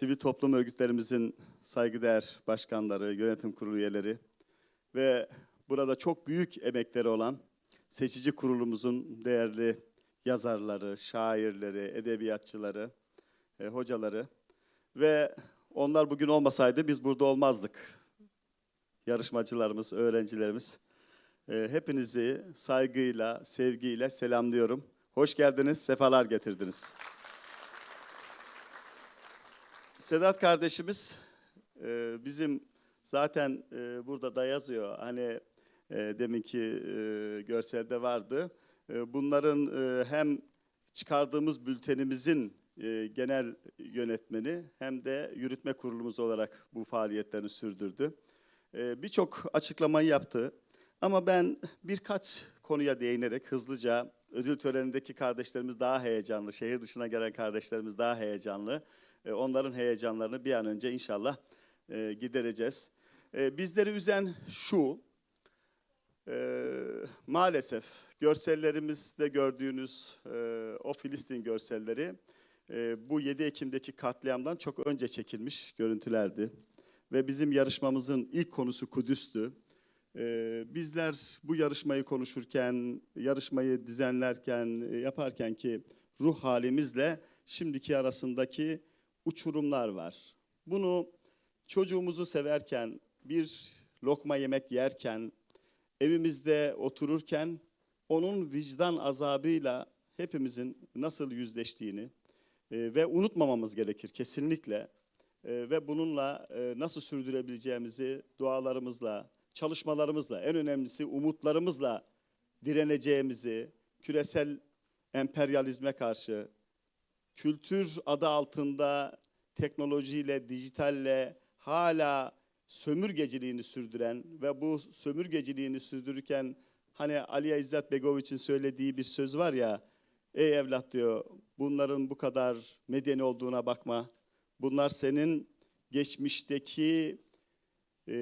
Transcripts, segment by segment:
sivil toplum örgütlerimizin saygıdeğer başkanları, yönetim kurulu üyeleri ve burada çok büyük emekleri olan seçici kurulumuzun değerli yazarları, şairleri, edebiyatçıları, e, hocaları ve onlar bugün olmasaydı biz burada olmazdık. Yarışmacılarımız, öğrencilerimiz. E, hepinizi saygıyla, sevgiyle selamlıyorum. Hoş geldiniz, sefalar getirdiniz. Sedat kardeşimiz e, bizim zaten e, burada da yazıyor. Hani e, deminki e, görselde vardı. E, bunların e, hem çıkardığımız bültenimizin e, genel yönetmeni hem de yürütme kurulumuz olarak bu faaliyetlerini sürdürdü. E, Birçok açıklamayı yaptı. Ama ben birkaç konuya değinerek hızlıca ödül törenindeki kardeşlerimiz daha heyecanlı, şehir dışına gelen kardeşlerimiz daha heyecanlı. E, Onların heyecanlarını bir an önce inşallah e, gidereceğiz. E, Bizleri üzen şu, maalesef görsellerimizde gördüğünüz o Filistin görselleri bu 7 Ekim'deki katliamdan çok önce çekilmiş görüntülerdi. Ve bizim yarışmamızın ilk konusu Kudüs'tü. Bizler bu yarışmayı konuşurken, yarışmayı düzenlerken, yaparken ki ruh halimizle şimdiki arasındaki uçurumlar var. Bunu çocuğumuzu severken, bir lokma yemek yerken, evimizde otururken onun vicdan azabıyla hepimizin nasıl yüzleştiğini e, ve unutmamamız gerekir kesinlikle. E, ve bununla e, nasıl sürdürebileceğimizi dualarımızla, çalışmalarımızla, en önemlisi umutlarımızla direneceğimizi, küresel emperyalizme karşı, kültür adı altında teknolojiyle, dijitalle hala sömürgeciliğini sürdüren ve bu sömürgeciliğini sürdürürken hani Ali İzzet Begoviç'in söylediği bir söz var ya, ey evlat diyor bunların bu kadar medeni olduğuna bakma. Bunlar senin geçmişteki e,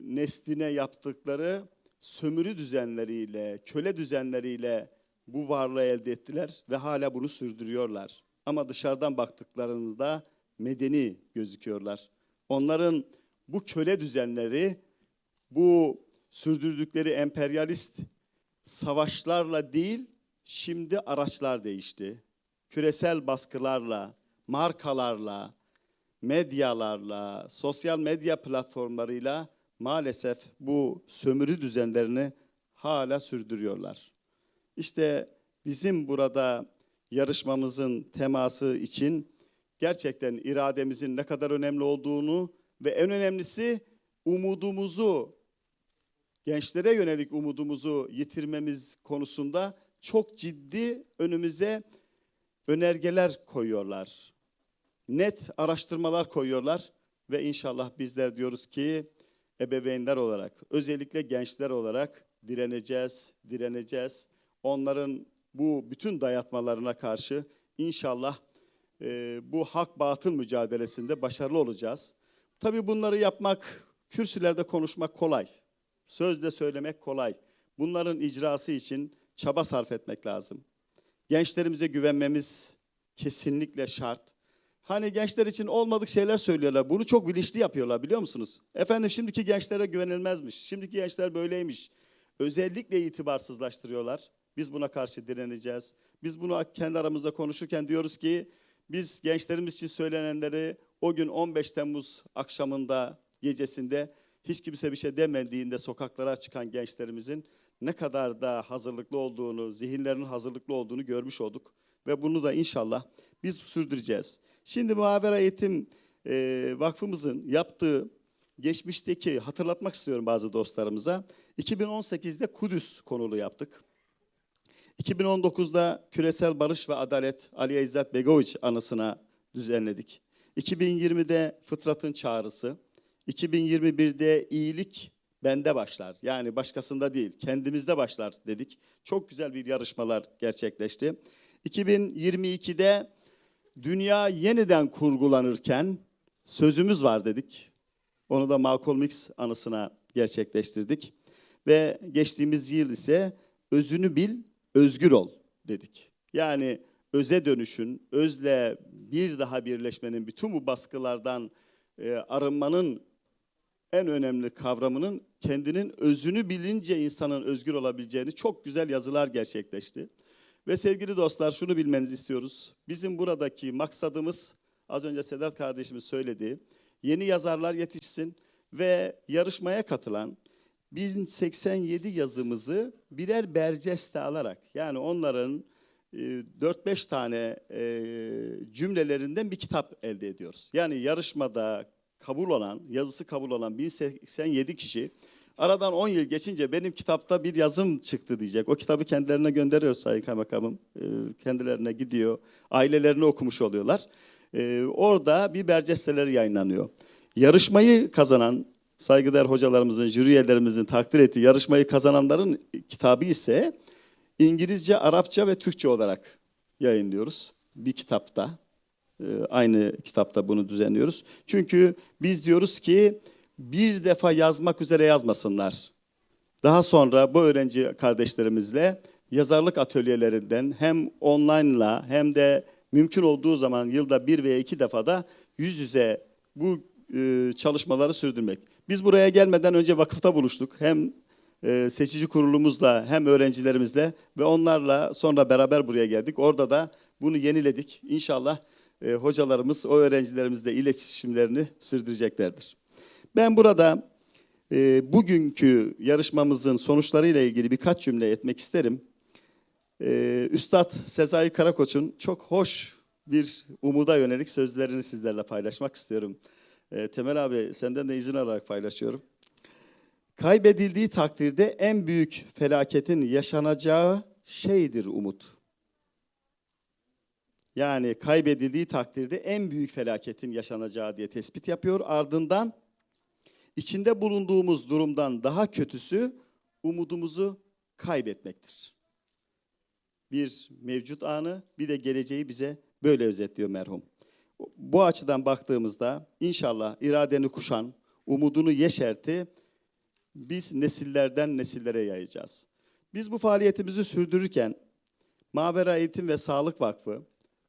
nesline yaptıkları sömürü düzenleriyle, köle düzenleriyle bu varlığı elde ettiler ve hala bunu sürdürüyorlar. Ama dışarıdan baktıklarınızda medeni gözüküyorlar. Onların bu köle düzenleri, bu sürdürdükleri emperyalist savaşlarla değil, şimdi araçlar değişti. Küresel baskılarla, markalarla, medyalarla, sosyal medya platformlarıyla maalesef bu sömürü düzenlerini hala sürdürüyorlar. İşte bizim burada yarışmamızın teması için gerçekten irademizin ne kadar önemli olduğunu ve en önemlisi umudumuzu, gençlere yönelik umudumuzu yitirmemiz konusunda çok ciddi önümüze önergeler koyuyorlar. Net araştırmalar koyuyorlar ve inşallah bizler diyoruz ki ebeveynler olarak, özellikle gençler olarak direneceğiz, direneceğiz. Onların bu bütün dayatmalarına karşı inşallah e, bu hak batıl mücadelesinde başarılı olacağız. Tabii bunları yapmak, kürsülerde konuşmak kolay. Sözde söylemek kolay. Bunların icrası için çaba sarf etmek lazım. Gençlerimize güvenmemiz kesinlikle şart. Hani gençler için olmadık şeyler söylüyorlar. Bunu çok bilinçli yapıyorlar biliyor musunuz? Efendim şimdiki gençlere güvenilmezmiş. Şimdiki gençler böyleymiş. Özellikle itibarsızlaştırıyorlar. Biz buna karşı direneceğiz. Biz bunu kendi aramızda konuşurken diyoruz ki biz gençlerimiz için söylenenleri o gün 15 Temmuz akşamında, gecesinde hiç kimse bir şey demediğinde sokaklara çıkan gençlerimizin ne kadar da hazırlıklı olduğunu, zihinlerinin hazırlıklı olduğunu görmüş olduk. Ve bunu da inşallah biz sürdüreceğiz. Şimdi Muhabere Eğitim e, Vakfımızın yaptığı geçmişteki hatırlatmak istiyorum bazı dostlarımıza. 2018'de Kudüs konulu yaptık. 2019'da Küresel Barış ve Adalet Ali İzzet Begoviç anısına düzenledik. 2020'de Fıtratın Çağrısı. 2021'de iyilik bende başlar. Yani başkasında değil, kendimizde başlar dedik. Çok güzel bir yarışmalar gerçekleşti. 2022'de dünya yeniden kurgulanırken sözümüz var dedik. Onu da Malcolm X anısına gerçekleştirdik. Ve geçtiğimiz yıl ise özünü bil, özgür ol dedik. Yani öze dönüşün, özle bir daha birleşmenin, bütün bu baskılardan e, arınmanın en önemli kavramının kendinin özünü bilince insanın özgür olabileceğini çok güzel yazılar gerçekleşti. Ve sevgili dostlar şunu bilmenizi istiyoruz. Bizim buradaki maksadımız az önce Sedat kardeşimiz söyledi. Yeni yazarlar yetişsin ve yarışmaya katılan 1087 yazımızı birer berceste alarak yani onların e, 4-5 tane e, cümlelerinden bir kitap elde ediyoruz. Yani yarışmada kabul olan, yazısı kabul olan 1087 kişi aradan 10 yıl geçince benim kitapta bir yazım çıktı diyecek. O kitabı kendilerine gönderiyor Sayın Kaymakamım. E, Kendilerine gidiyor, ailelerini okumuş oluyorlar. E, Orada bir bercesteleri yayınlanıyor. Yarışmayı kazanan saygıdeğer hocalarımızın, jüri üyelerimizin takdir ettiği yarışmayı kazananların kitabı ise İngilizce, Arapça ve Türkçe olarak yayınlıyoruz bir kitapta. Ee, Aynı kitapta bunu düzenliyoruz. Çünkü biz diyoruz ki bir defa yazmak üzere yazmasınlar. Daha sonra bu öğrenci kardeşlerimizle yazarlık atölyelerinden hem online'la hem de mümkün olduğu zaman yılda bir veya iki defada yüz yüze bu e, çalışmaları sürdürmek. Biz buraya gelmeden önce vakıfta buluştuk. Hem e, seçici kurulumuzla hem öğrencilerimizle ve onlarla sonra beraber buraya geldik. Orada da bunu yeniledik. İnşallah e, hocalarımız o öğrencilerimizle iletişimlerini sürdüreceklerdir. Ben burada e, bugünkü yarışmamızın sonuçlarıyla ilgili birkaç cümle etmek isterim. Üstad Sezai Karakoç'un çok hoş bir umuda yönelik sözlerini sizlerle paylaşmak istiyorum. E, Temel abi senden de izin alarak paylaşıyorum. Kaybedildiği takdirde en büyük felaketin yaşanacağı şeydir umut. Yani kaybedildiği takdirde en büyük felaketin yaşanacağı diye tespit yapıyor. Ardından içinde bulunduğumuz durumdan daha kötüsü umudumuzu kaybetmektir. Bir mevcut anı bir de geleceği bize böyle özetliyor merhum. Bu açıdan baktığımızda inşallah iradeni kuşan, umudunu yeşerti biz nesillerden nesillere yayacağız. Biz bu faaliyetimizi sürdürürken Mavera Eğitim ve Sağlık Vakfı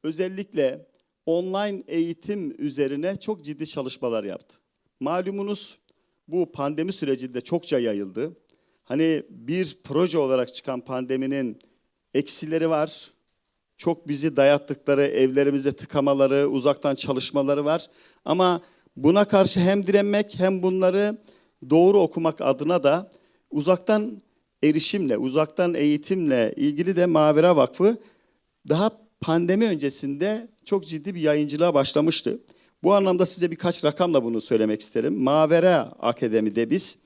özellikle online eğitim üzerine çok ciddi çalışmalar yaptı. Malumunuz bu pandemi sürecinde çokça yayıldı. Hani bir proje olarak çıkan pandeminin eksileri var. Çok bizi dayattıkları, evlerimize tıkamaları, uzaktan çalışmaları var. Ama buna karşı hem direnmek hem bunları doğru okumak adına da uzaktan erişimle, uzaktan eğitimle ilgili de Mavera Vakfı daha pandemi öncesinde çok ciddi bir yayıncılığa başlamıştı. Bu anlamda size birkaç rakamla bunu söylemek isterim. Mavera Akademi'de biz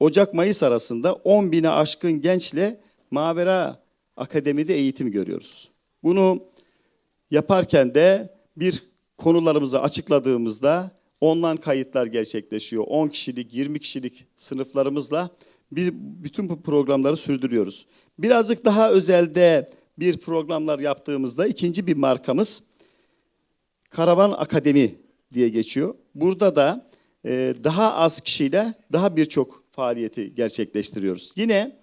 Ocak-Mayıs arasında 10 bine aşkın gençle Mavera Akademi'de eğitim görüyoruz. Bunu yaparken de bir konularımızı açıkladığımızda online kayıtlar gerçekleşiyor. 10 kişilik, 20 kişilik sınıflarımızla bir bütün bu programları sürdürüyoruz. Birazcık daha özelde bir programlar yaptığımızda ikinci bir markamız Karavan Akademi diye geçiyor. Burada da e, daha az kişiyle daha birçok faaliyeti gerçekleştiriyoruz. Yine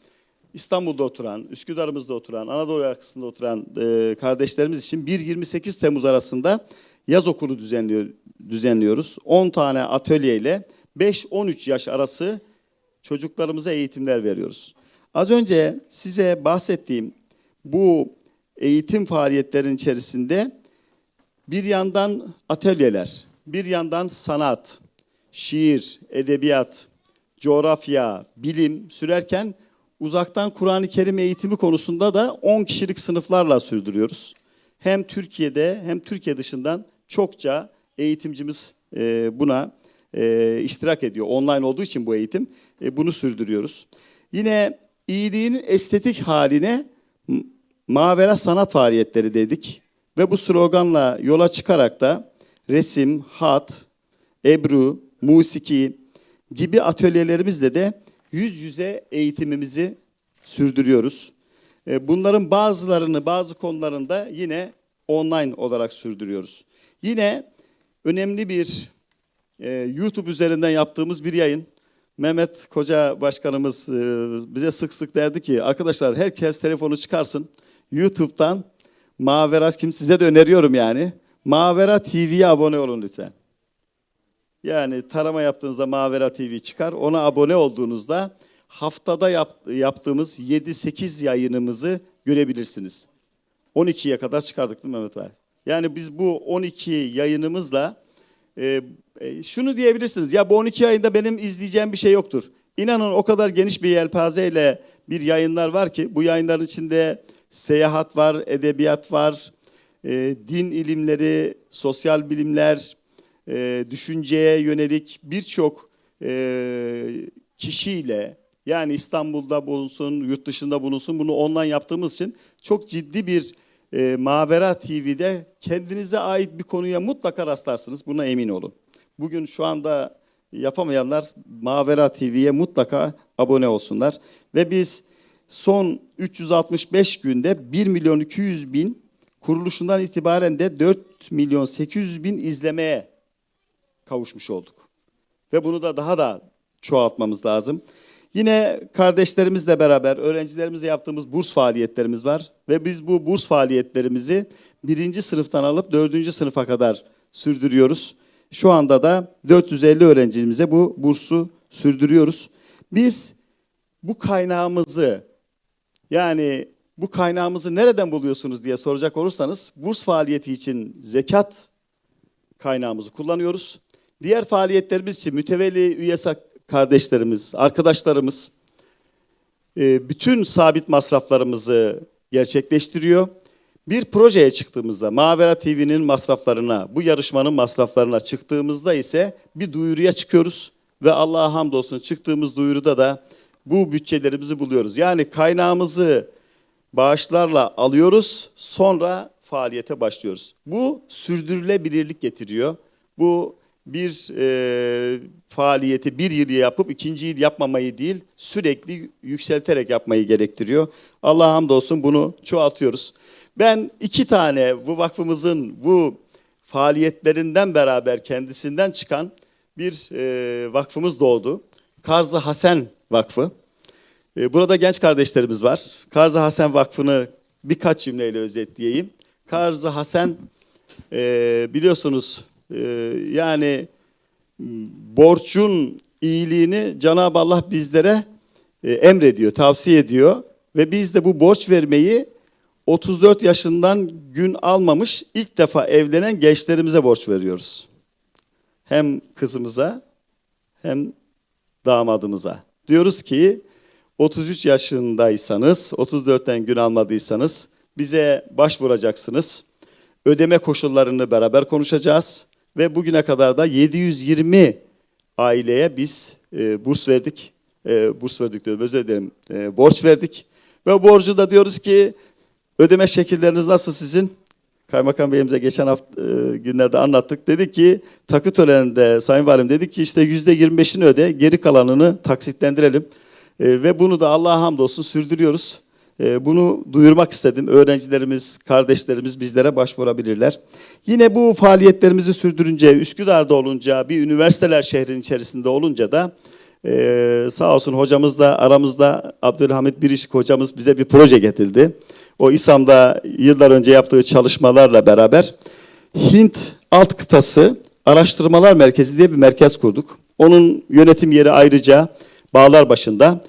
İstanbul'da oturan, Üsküdar'ımızda oturan, Anadolu yakasında oturan e, kardeşlerimiz için 1-28 Temmuz arasında yaz okulu düzenliyor, düzenliyoruz. 10 tane atölyeyle 5-13 yaş arası çocuklarımıza eğitimler veriyoruz. Az önce size bahsettiğim bu eğitim faaliyetlerin içerisinde bir yandan atölyeler, bir yandan sanat, şiir, edebiyat, coğrafya, bilim sürerken uzaktan Kur'an-ı Kerim eğitimi konusunda da 10 kişilik sınıflarla sürdürüyoruz. Hem Türkiye'de hem Türkiye dışından çokça eğitimcimiz e, buna e, iştirak ediyor. Online olduğu için bu eğitim e, bunu sürdürüyoruz. Yine iyiliğin estetik haline Mavera sanat faaliyetleri dedik ve bu sloganla yola çıkarak da resim, hat, ebru, musiki gibi atölyelerimizle de yüz yüze eğitimimizi sürdürüyoruz. E, Bunların bazılarını bazı konularında yine online olarak sürdürüyoruz. Yine önemli bir e, YouTube üzerinden yaptığımız bir yayın. Mehmet Koca Başkanımız e, bize sık sık derdi ki arkadaşlar herkes telefonu çıkarsın. YouTube'dan Mavera kim size de öneriyorum yani. Mavera TV'ye abone olun lütfen. Yani tarama yaptığınızda Mavera TV çıkar. Ona abone olduğunuzda haftada yap- yaptığımız 7-8 yayınımızı görebilirsiniz. 12'ye kadar çıkardık değil mi Mehmet Bey? Yani biz bu 12 yayınımızla e, e, şunu diyebilirsiniz. Ya bu 12 ayında benim izleyeceğim bir şey yoktur. İnanın o kadar geniş bir yelpazeyle bir yayınlar var ki bu yayınların içinde seyahat var, edebiyat var, e, din ilimleri, sosyal bilimler, e, düşünceye yönelik birçok e, kişiyle yani İstanbul'da bulunsun, yurt dışında bulunsun bunu online yaptığımız için çok ciddi bir e, Mavera TV'de kendinize ait bir konuya mutlaka rastlarsınız. Buna emin olun. Bugün şu anda yapamayanlar Mavera TV'ye mutlaka abone olsunlar. Ve biz son 365 günde 1 milyon 200 bin kuruluşundan itibaren de 4 milyon 800 bin izlemeye kavuşmuş olduk. Ve bunu da daha da çoğaltmamız lazım. Yine kardeşlerimizle beraber öğrencilerimizle yaptığımız burs faaliyetlerimiz var. Ve biz bu burs faaliyetlerimizi birinci sınıftan alıp dördüncü sınıfa kadar sürdürüyoruz. Şu anda da 450 öğrencimize bu bursu sürdürüyoruz. Biz bu kaynağımızı yani bu kaynağımızı nereden buluyorsunuz diye soracak olursanız burs faaliyeti için zekat kaynağımızı kullanıyoruz. Diğer faaliyetlerimiz için mütevelli üyesi kardeşlerimiz, arkadaşlarımız e, bütün sabit masraflarımızı gerçekleştiriyor. Bir projeye çıktığımızda, Mavera TV'nin masraflarına, bu yarışmanın masraflarına çıktığımızda ise bir duyuruya çıkıyoruz. Ve Allah'a hamdolsun çıktığımız duyuruda da bu bütçelerimizi buluyoruz. Yani kaynağımızı bağışlarla alıyoruz, sonra faaliyete başlıyoruz. Bu sürdürülebilirlik getiriyor. Bu bir e, faaliyeti bir yıl yapıp ikinci yıl yapmamayı değil, sürekli yükselterek yapmayı gerektiriyor. Allah'a hamdolsun bunu çoğaltıyoruz. Ben iki tane bu vakfımızın bu faaliyetlerinden beraber kendisinden çıkan bir e, vakfımız doğdu. Karzı Hasen Vakfı. E, burada genç kardeşlerimiz var. Karzı Hasen Vakfı'nı birkaç cümleyle özetleyeyim. Karzı Hasen e, biliyorsunuz yani borcun iyiliğini Cenab-ı Allah bizlere e, emrediyor, tavsiye ediyor. Ve biz de bu borç vermeyi 34 yaşından gün almamış ilk defa evlenen gençlerimize borç veriyoruz. Hem kızımıza hem damadımıza. Diyoruz ki 33 yaşındaysanız, 34'ten gün almadıysanız bize başvuracaksınız. Ödeme koşullarını beraber konuşacağız ve bugüne kadar da 720 aileye biz e, burs verdik. E, burs verdik diyorum özür dilerim. E, borç verdik. Ve borcu da diyoruz ki ödeme şekilleriniz nasıl sizin? Kaymakam Beyimize geçen hafta e, günlerde anlattık. Dedi ki takı töreninde Sayın Valim dedi ki işte yüzde 25'ini öde geri kalanını taksitlendirelim. E, ve bunu da Allah'a hamdolsun sürdürüyoruz. E, bunu duyurmak istedim. Öğrencilerimiz, kardeşlerimiz bizlere başvurabilirler. Yine bu faaliyetlerimizi sürdürünce, Üsküdar'da olunca, bir üniversiteler şehrin içerisinde olunca da e, sağ olsun hocamız da aramızda Abdülhamit Birişik hocamız bize bir proje getirdi. O İSAM'da yıllar önce yaptığı çalışmalarla beraber Hint alt kıtası araştırmalar merkezi diye bir merkez kurduk. Onun yönetim yeri ayrıca bağlar başında.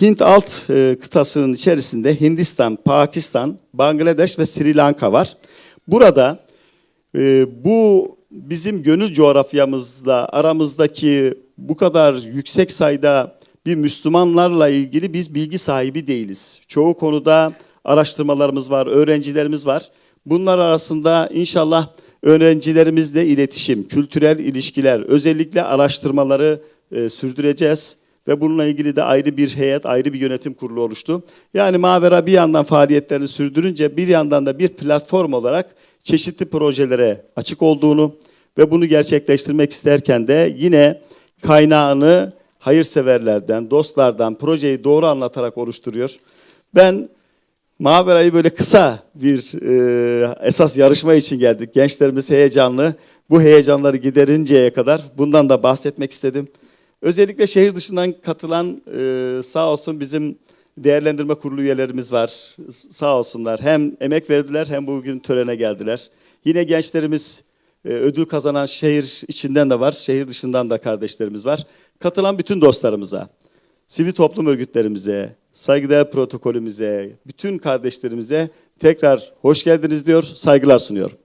Hint alt e, kıtasının içerisinde Hindistan, Pakistan, Bangladeş ve Sri Lanka var. Burada e, bu bizim gönül coğrafyamızla aramızdaki bu kadar yüksek sayıda bir Müslümanlarla ilgili biz bilgi sahibi değiliz. Çoğu konuda araştırmalarımız var, öğrencilerimiz var. Bunlar arasında inşallah öğrencilerimizle iletişim, kültürel ilişkiler, özellikle araştırmaları e, sürdüreceğiz. Ve bununla ilgili de ayrı bir heyet, ayrı bir yönetim kurulu oluştu. Yani Mavera bir yandan faaliyetlerini sürdürünce bir yandan da bir platform olarak çeşitli projelere açık olduğunu ve bunu gerçekleştirmek isterken de yine kaynağını hayırseverlerden, dostlardan projeyi doğru anlatarak oluşturuyor. Ben Mavera'yı böyle kısa bir e, esas yarışma için geldik. Gençlerimiz heyecanlı. Bu heyecanları giderinceye kadar bundan da bahsetmek istedim. Özellikle şehir dışından katılan e, sağ olsun bizim değerlendirme kurulu üyelerimiz var. Sağ olsunlar. Hem emek verdiler hem bugün törene geldiler. Yine gençlerimiz e, ödül kazanan şehir içinden de var, şehir dışından da kardeşlerimiz var. Katılan bütün dostlarımıza, sivil toplum örgütlerimize, saygıdeğer protokolümüze, bütün kardeşlerimize tekrar hoş geldiniz diyor, saygılar sunuyorum.